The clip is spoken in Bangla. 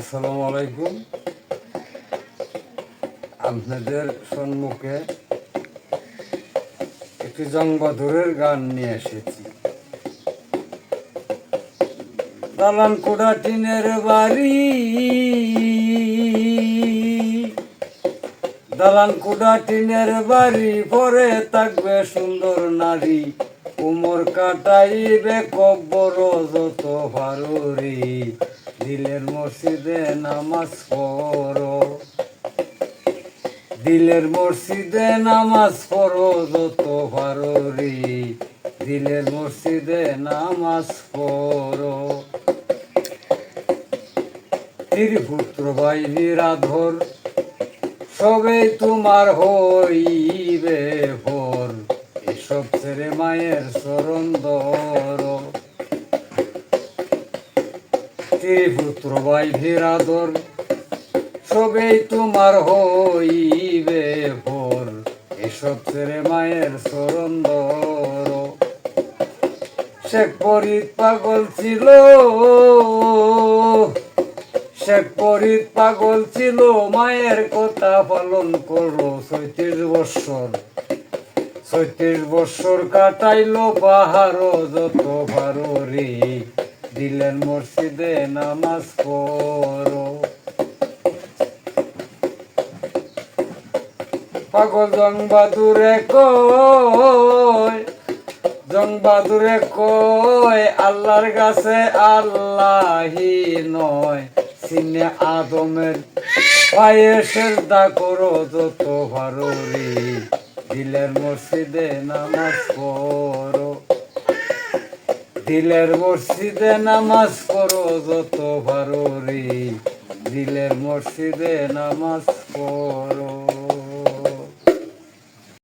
আসসালামু আলাইকুম। আপনাদের সম্মুখে একটি জংবাদুরের গান নিয়ে এসেছি। দালান কোড়া টিনের বাড়ি দালান কোড়া টিনের বাড়ি, পরে থাকবে সুন্দর নারী। উমর কাটাইবে কব্বর যত ভারুরি। দিলের মসজিদে নামাজ পড়ো। দিলের মসজিদে নামাজ পড়ো যত ভারুরি দিলের মসজিদে নামাজ পড়ো। ত্রিপুত্র ভাই বিরাধর সবে তোমার হইবে ভোর। এসব ছেড়ে মায়ের চরণ ধর। ত্রিপুত্র ভাই ভিরাদর সবেই তোমার হইবে ভোর। এসব ছেড়ে মায়ের চরণ শেখ পরিত পাগল ছিল, শেখ পরিত পাগল ছিল, মায়ের কথা পালন করো ছয়ত্রিশ বৎসর। ছয়ত্রিশ বৎসর কাটাইলো পাহাড় যত ভারো দিলেন মসজিদে নামাজ পড়ো। পাগল জং বাদুরে কয় জং বাদুরে কয়, আল্লাহর কাছে আল্লাহি নয়। সিনে আদমের পায়ে সেজদা করো, যত ভাররি। দিলের মসজিদে নামাজ পড়ো। দিলের মসজিদে নামাজ পড়ো যত ভাররি দিলের মসজিদে নামাজ পড়ো।